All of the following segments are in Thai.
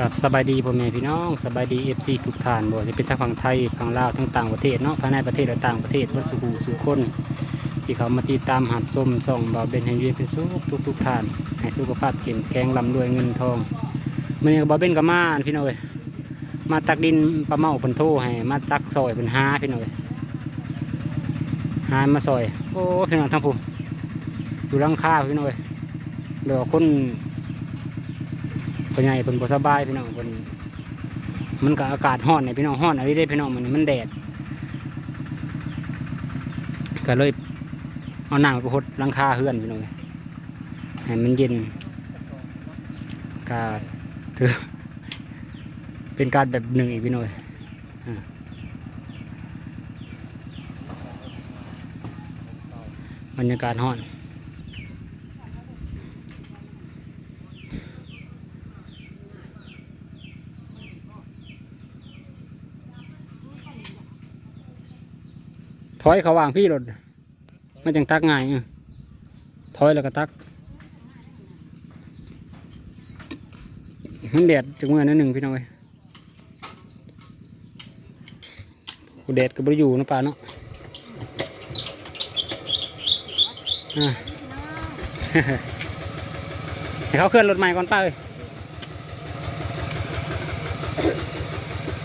ครับสบายดีพ่อแม่พี่น้องสบายดีเอฟซีทุกท่านบ่ว่าจะเป็นทั้งฝั่งไทยฝั่งลาวทั้งต่างประเทศเนาะภายในประเทศและต่างประเทศวัดสุขูสุคน ที่เขามาติดตามหับส้มส่องบ่าวเบนให้อยืนเป็นสุขทุกทุกท่าน ให้สุขภาพเข้มแข็งร่ำรวยเงินทองมื่อนี้ก็บ่าวเบนก็มาพี่น้อยมาตักดินปลาเมาเพิ่นโทรให้มาตักซอยเพิ่นหาพี่น้อยหามาซอยโอ้พี่น้องทั้งผู้อยู่หลังคาพี่น้อยเดี๋ยวคน เป็นไงเพิ่นบ่สบายพี่น้องเพิ่นมันก็อากาศร้อนเนี่ยพี่น้องร้อนอะไรได้พี่น้องมันมันแดดก็เลยเอาหน้ำไปพดลังคาเฮือนพี่น้องเอ้ยให้มันเย็นก็ถือเป็นการแบบหนึ่งอีกพี่น้องเอ้ยบรรยากาศร้อน ถอยเขาวางพี่รถมันจังตักง่ายถอยแล้วก็ตักมันแดดจังเมื่อนั้นหนึ่งพี่น้องเอ้ยกูแดดก็บ่ได้อยู่นะป่าเนาะอะให้เขาเคลื่อนรถใหม่ก่อนป้าเอ้ย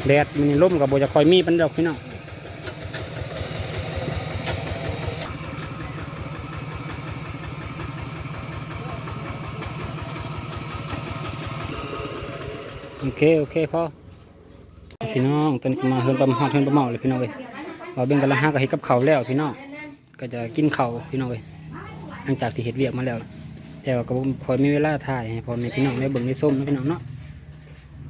แดดมันนี่ล่มกับโบจะคอยมีปันดอกพี่น้อง โอเคโอเคพ่อพี่น้องตอนนี้ก็มาเฮือนปลาหอดเฮือนปลาเมาเลยพี่น้องเอ้ยเราเบ่งกันละห้าก็เฮ็ดกับเขาวแล้วพี่น้องก็จะกินเขาวพี่น้องเอ้ยหลังจากที่เฮ็ดเวียกมาแล้ว แต่ว่าก็บ่พอมีเวลาถ่ายให้พ่อแม่พี่น้องได้เบิ่งได้ส้มนะพี่น้องเนาะ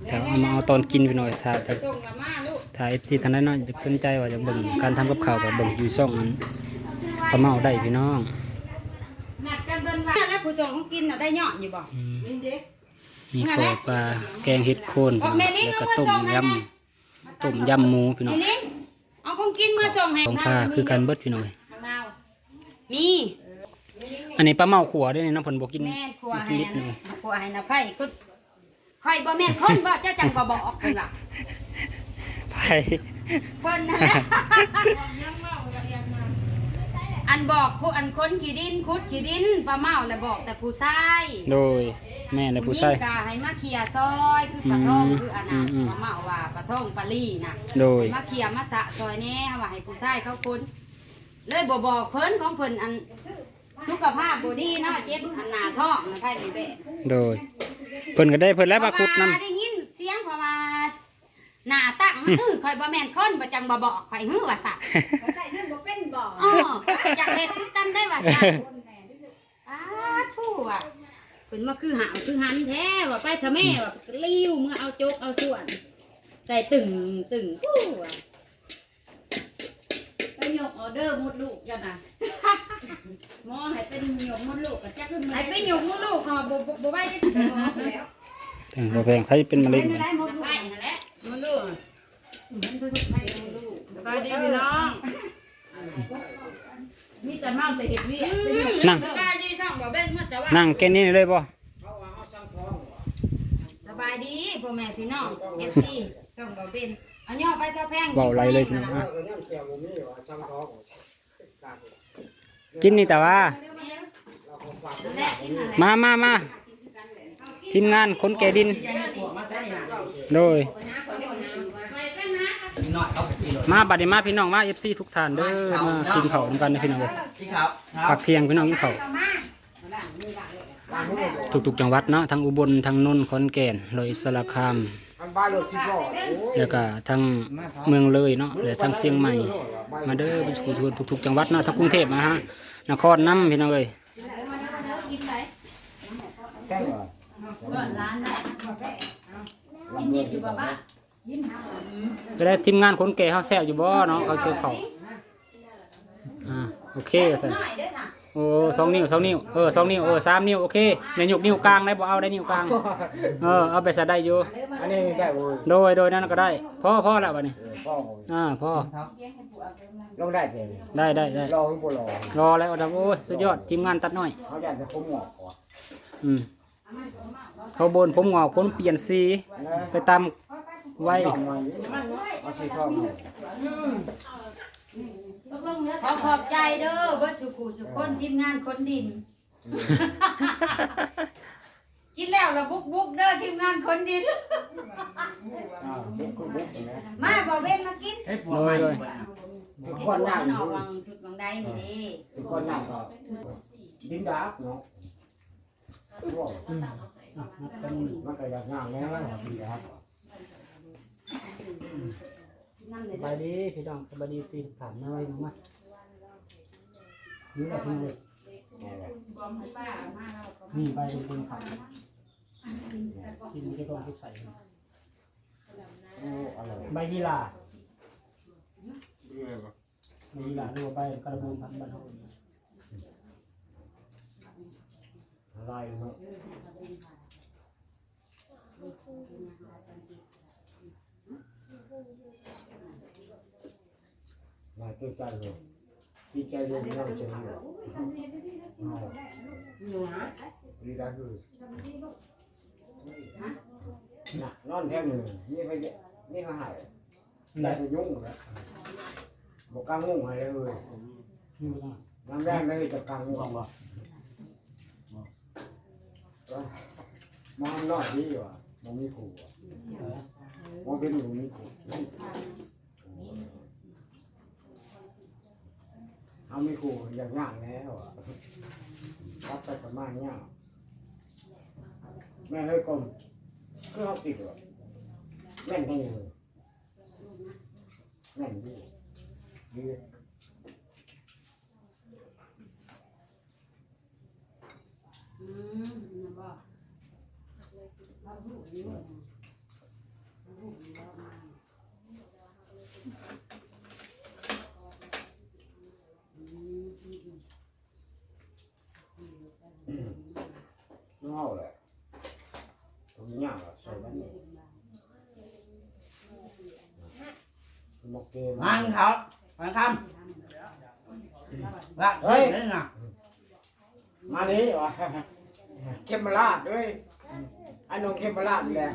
แต่เอามาเอาตอนกินพี่น้องถ่ายถ่ายส่งละมาลูกถ่าย FC ท่านใดเนาะอยากสนใจว่าจะเบิ่งการทำกับข้าวก็เบิ่งอยู่ช่องอันปลาเมาได้พี่น้องนัดกันเบิ่นว่าแล้วผู้ส่งของกินน่ะได้ยอดอยู่บ่อื มนี่เด้มีขอปลาแกงเห็ดโคนออกแม่นี่แล้วก็เอามาต้มส่งให้ยแน่ำต้มยำหมูพี่น้องนี่นี่เอาของกินมาส่งให้ของผ้าคือการเบิดพี่น้องมะนาวมีอันนี้ปลาเมาขัวด้วยนี่เน้องผลบกินแม่นครัวบ่ให้กินนิดหนึงครัวให้นะไผกูค่อยบ่แม่นคนบ่เจ้าจังบ่บอกเพิ่นล่ะไปเพิ่นนั่นแหละ อันบอกผู้อันคนขี้ดินคุดขี้ดินปลาเมาแล้วบอกแต่ผู้ชายโดยแม่และผู้ชายหญิงก็ให้มาเคลียร์ซอยคือปลาท่องอืมคืออันนั้นอืมปลาเมาว่าปลาท่องปลาลี่น่ะโดย ให้มาเคลียร์มาสะซอยแน่ว่าให้ผู้ชายเขาคนเลยบ่บอกเพิ่นของเพิ่นอันสุขภาพบ่ดีเนาะเจ็บอันหน้าท้องนะไผนี่แบะ โดย เพิ่นก็ได้เพิ่นแล้วมาคุดนํ เพระว่ได้ยินเสียงเพราะว่าหน้าตั้งมันอื้อข่อยบ่แม่นคนบ่จังบ่บอกข่อยหื้อว่าซะ ใส่เงินบ่เป็นบ่อ๋อ อยากเฮ็ดคือกันได้ว่าซะอ้าทู่ว่ะเพิ่นมาคือหาวคือหันแท้ว่าไปทะแม่ว่าลิ้วเมื่อเอาโจกเอาส่วน ใส่ตึงตึงทู่ว่ะไปยกออเดอร์มดลูกจ้ะน่ะหมอให้เป็นยกมดลูกก็จักขึ้นมาไอ้ไปหยุกมือลูกเขาบ่บ่บ่ไหวได้แต่หมอไปแล้วจังบ่แพงใครเป็นมะเร็งไม่ได้มดจะลูไปกนั่นแหละมดลูกสบายดีพี่น้อง มีแต่เมาแต่เห็ดเวียกแต่อยู่นั่งสบายดีช่องบ่เบ้นมาแต่ว่านั่งแค่นี้เลยบ่สบายดีพ่อแม่พี่น้อง FC ช่องบ่เบ้นเอาย่อไปเท่าแพงเว้าไรเลยพี่น้องอะกินนี่แต่ว่านั่นแหละกินนั่นแหละมามามาทีมงานคนแก่ดิน โดย ไปเป็น นะมาบัดนี้มาพี่น้องมา FC ทุกท่านเด้อมากินข้าวนำกันนะพี่น้องเอ้ยพี่ครับคพัรับกเที่ยงพี่น้องกินข้าวทุกๆจังหวัดเนาะทั้งอุบลทั้งนนท์ขอนแก่นเลยสารคามบ้านรถสิบล้อแล้วก็ทั้งเมืองเลยเนาะและทั้งเชียงใหม่ มาเด้อไปสู่ทุกๆจังหวัดเนาะทั้งกรุงเทพมาฮะนครน้ำพี่น้องเอ้ยใช่เหรอร้านได้กินยิบอยู่บ่บ้า ก็ได้ทีมงานคนแก่เฮาแซ่บอยู่บ่เนาะเขาเกี่ยวข้าวอ่าโอเคจ้ะหน่อยเด้อค่ะโอ้สองนิ้วสองนิ้วเออสองนิ้วเออสามนิ้วโอเคอย่าหยุกนิ้วกลางได้บ่เอาได้นิ้วกลางเออเอาไปใส่ได้อยู่อันนี้ได้โว้ยโดยโดยนั่นก็ได้พ่อพ่อแล้วบัดนี้พ่ออ่าพ่อลงได้เพียงได้ได้ได้รอขึ้นบนรอรอแล้วดับโอ้ยสุดยอดทีมงานตัดน้อยเขาอยากจะคุ้มหมอกก่อนอืมเขาบนผมงอกผมเปลี่ยนสีไปตาม ไว้ทองมาเอาสีทองมาขอขอบใจเด้อเบ่สุขุสุขคนทีมงานคนดิน กินแล้วละบุกบุกเด้อทีมงานคนดินอ่าเป็นคนบุกนะมาบ่เว้นมากินเฮ็ดปวดใหม่เลยทุกเห็นคนหัวนั่งมันออกวังสุดวังใดนี่เดิทุกคนนั่งก็ดินดาบเนาะว้าวมันก็อยากง่ายแล้วดีครับนั่น สบายดีพี่น้องสบายดีสิถามมาไว้ลงมาอยู่แบบนี้เลยนี่ใบเป็นคนขับกินไม่ได้ก็ทุกใส่โอ้อะไรใบยีราใบยีราหรือว่าใบกระบูนพันบ้านเฮาอะไรเนาะ มาตัวใจเลยดีใจเลยที่เราเจอเนี่ยดีได้คือน่ะนอนแถวหนึ่งนี่ไปนี่เขาหายไหนได้ไปยุ่งแล้วบอกกลางงงอะไรเลยน้ำแรงเลยจะกลางงงบ่มองนอดดีว่ะมองมีขู่มองเป็นหนูมีขู่ เอามีขู่อย่างง่ายแล้วอะรับไปประมาณเนี้ยแม่เฮ้ยกลมคือเขาติดว่ะแม่นกันอยู่แม่นดีดีอืมนะบ่เอาหูนี่บ่เอาหูนี่บ่มา น้อง เอาแหละตรงนี้อะใส่กันหมกเกมมังเขามังคำละเฮ้ยนี่น่ะมานี้วะเข้มมาลาดด้วยไอ้นงเข้มมาลาดนี่แหละ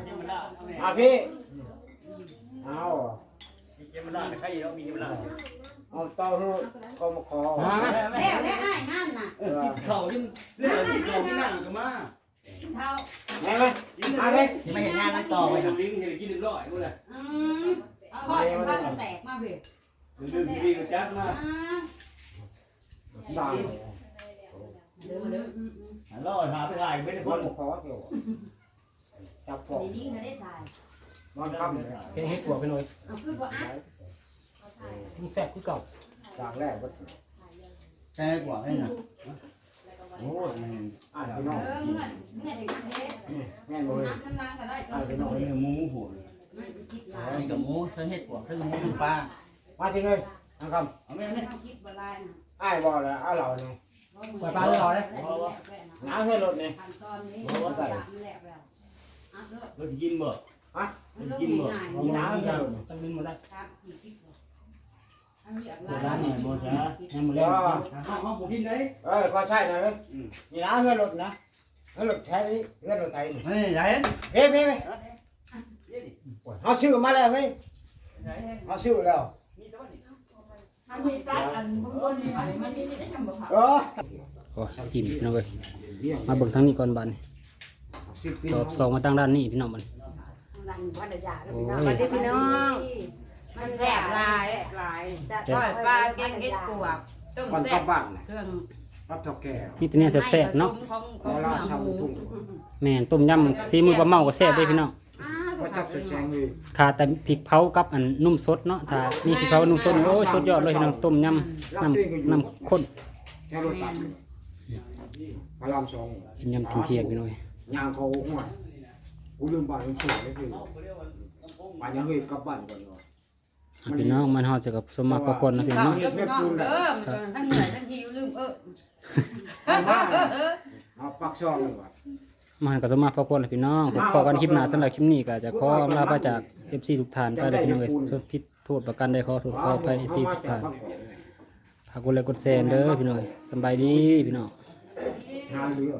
มาพี่เอามีเกมมันได้ใครแล้วมีเกมมันได้เอาเต้าหู้ก็มาขอแล้วแล้วอ้ายนั่นน่ะเออกินข้าวที่เรื่องกินข้าวที่นั่งกันมา เท่าแม่ไหมมาพี่ไม่เห็นงานนั้นต่อไปไปน่ะลิงเห็นกินเรียบร้อยหมดเลยอืมเอาพ่อจะพากันแตกมาเบิดดื่มดีกันจัดมาอ่าสั่งเด้อเด้ออืมอืมรอหาไปถ่ายไม่ได้คพ้นนมาขอเกี่ยวจับผในมนี้เขาได้ถ่ายนอนค่ำเลยแกงเฮ็ดกัวไปหน่อยเอาคือบ่อัดนี่แซ่บคือเก่าสั่งแรกก็ใช่กว่านี่น่ะ โอ้ยอ่านพี่น้องเออเมื่อเมื่อเด็กนักเด็กแม่เลยน้ำน้ำล้างก็ได้ก็อ่านไม่พี่น้องเนื้อหมูโหดคิดหลายนี่กับหมูเทั้งเฮ็ดปวกเทั้งหมูเทั้งปลามาจริงเลยอังคเอาแม่เนี่ยคิดบ่ได้นะำอ้ายบอกเลยอ้าเหล่าเนี่ยปล่อยปลาเรียบร้อยแล้วน้ำเพื่อนรถเนี่ยขั้นตอนนี้เราตามแหลกแล้วอัดเด้อเราจะกินบ่มันต้องมีหน่ายมีน้ำเยอะจังนึงหมดแล้วครับกี่คิด บ่อันนี้อัดเสียลาด้านไหนบ่จ้ายังหมดก็แล้วห้องห้องผมกินไหนเออก็ใช่นะเฮ้ยนี่น้ำเพื่อนรถนะเพื่อนรถใช้เพื่อนรถไทยนี่นี่ไหนเฮ้ยเฮ้ยเฮ้ยเอาชื่อมาแล้วเฮ้ยเอาชื่อแล้วนี่แต่ว่านี่อันนี้ปลาอันบนนี่อันนี้มันมีได้ทำบ่ครับเออโอ้อิ่มพี่น้องเอ้ยมาเบิ่งทางนี้ก่อนบัดนี้สิบปีรอบสองมาตั้งด้านนี้พี่น้องบัดนี้ลันวัดยาโอ้ยสวัสดีพี่น้อง มันแซ่บหลายหลายจะทอดปลาแกงเห็ดปวกต้มก่อนแซ่กลับบบ้านนะเครื่องรับเท่าแก่มีแต่เนี่ยแซ่บๆเนาะของขขอองงราเนื้อชาหบุมูทุ่งแม่นต้มยำซีมือปลาเมาก็แซ่บเด้พี่น้องอ้าวก็จับแจงเลยขาแต่พริกเผากับอันนุ่มสดเนาะถ้ามีพริกเผานุ่มสดโอ้ยสุดยอดเลยพี่น้องต้มยำน้ำน้ำข้นแค่รถตัดพระรามสองเป็นยำเที่ยงๆพี่น้องยางเขาหัวกูลืมบ้านมันสวยเลยคือบ้านยังเฮ้ยกลับบ้านก่อนเนาะอะ พี่น้องมันฮอดจะกับสมมาพระคนนะพี่น้องเจ้าพี่น้องเด้อมันตอนนั้นทั้งเหนื่อยทั้งหิวลืมเออเอาปักช่องเลยว่ะมากับสมมาพระคนนะพี่น้องผมขอกันคลิปหน้าสำหรับคลิปนี้ก็จะขออำลาพระจาก FC ทุกท่านไปเลยพี่น้องเอ้ยโทษผิดโทษประกันได้ขอโทษขออภัย FC ทุกท่านฝากกดไลค์กดแชร์เด้อพี่น้องเอ้ยสำบายดีพี่น้องงานเรือ